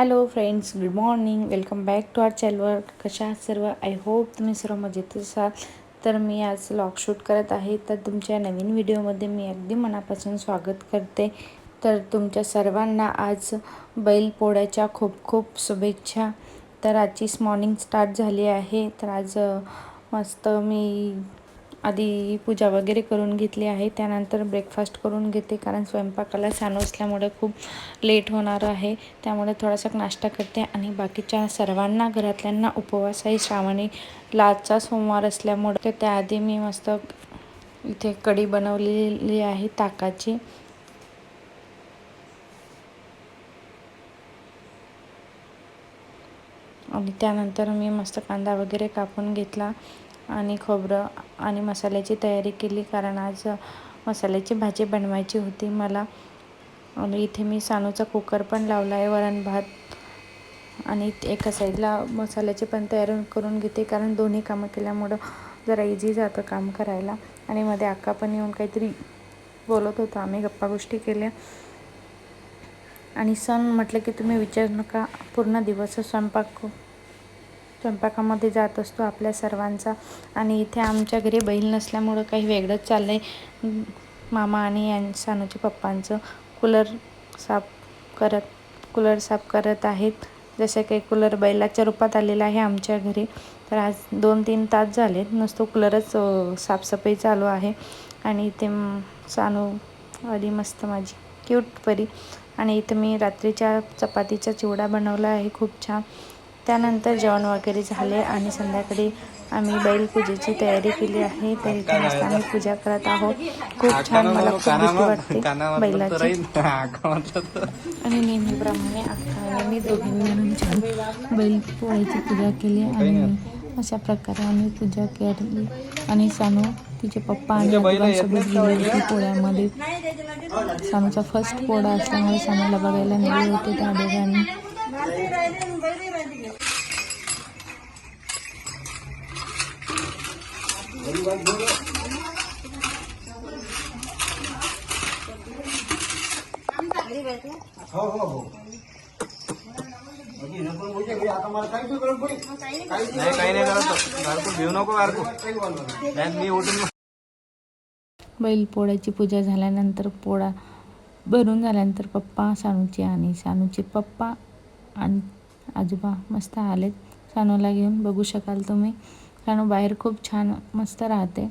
Hello friends good morning welcome back to our चॅनलवर कशा आहात सर्व? आय होप तुम्ही सर्व मजेत असाल. तर मी आज लॉग शूट करत आहे. तर तुमच्या नवीन व्हिडिओमध्ये मी अगदी मनापासून स्वागत करते. तर तुमच्या सर्वांना आज बैलपोळ्याच्या खूप खूप शुभेच्छा. तर आजचीच मॉर्निंग स्टार्ट झाली आहे. तर आज मस्त मी आधी पूजा वगैरे करून घेतली आहे. त्यानंतर ब्रेकफास्ट करून घेते कारण स्वयंपाकाला छान असल्यामुळे खूप लेट होणार आहे. त्यामुळे थोडासा नाश्ता करते आणि बाकीच्या सर्वांना घरातल्यांना उपवास आहे. श्रावणी लाचा सोमवार असल्यामुळे तर त्याआधी मी मस्त इथे कढी बनवलेली आहे ताकाची. आणि त्यानंतर मी मस्त कांदा वगैरे कापून घेतला. आणि खोबरं आणि मसाल्याची तयारी केली कारण आज मसाल्याची भाजी बनवायची होती. मला आणि इथे मी सानूचा कुकर पण लावला आहे वरण भात आणि एका साईडला मसाल्याची पण तयारी करून घेते कारण दोन्ही कामं केल्यामुळं जरा इझी जातं काम करायला. आणि मध्ये अक्का पण येऊन काहीतरी बोलत होता आम्ही गप्पा गोष्टी केल्या. आणि सण म्हटलं की तुम्ही विचारू नका पूर्ण दिवस स्वयंपाक स्वयंपाकामध्ये जात असतो आपल्या सर्वांचा. आणि इथे आमच्या घरी बैल नसल्यामुळं काही वेगळंच चाललं आहे मामा आणि यां सानूच्या पप्पांचं कूलर साफ करत कूलर साफ करत आहेत. जसं काही कूलर बैलाच्या रूपात आलेला आहे आमच्या घरी. तर आज दोन तीन तास झाले नुसतं कूलरच साफसफाई चालू आहे. आणि इथे सानू आली मस्त माझी. क्यूट परी. आणि इथं मी रात्रीच्या चपातीचा चिवडा बनवला आहे. खूप छान. त्यानंतर जेवण वगैरे झाले आणि संध्याकाळी आम्ही बैलपूजेची तयारी केली आहे. तर इथे मस्त आम्ही पूजा करत आहोत. खूप छान मला खूप भीती वाटते बैलाची. आणि नेहमीप्रमाणे आणि मी दोघींनी मिळून छान बैलपोळ्याची पूजा केली आणि अशा प्रकारे आम्ही पूजा केली. आणि सानू तिचे पप्पा आणि आजोबांसोबत गेली होती पोळ्यामध्ये. सानूचा फर्स्ट पोळा असल्यामुळे सानूला बघायला नेले होते त्या दोघांनी. नाही काही नाही करत बारकू घेऊ नको बारकू नाही मी उठून बैलपोळ्याची पूजा झाल्यानंतर पोळा भरून झाल्यानंतर पप्पा सानूचे आणि सानूचे पप्पा आणि आजोबा मस्त आलेत. सानूला घेऊन बघू शकाल तुम्ही. सानू बाहेर खूप छान मस्त राहते.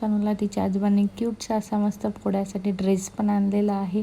सानूला तिच्या आजोबांनी क्यूटसा असा मस्त पोळ्यासाठी ड्रेस पण आणलेला आहे.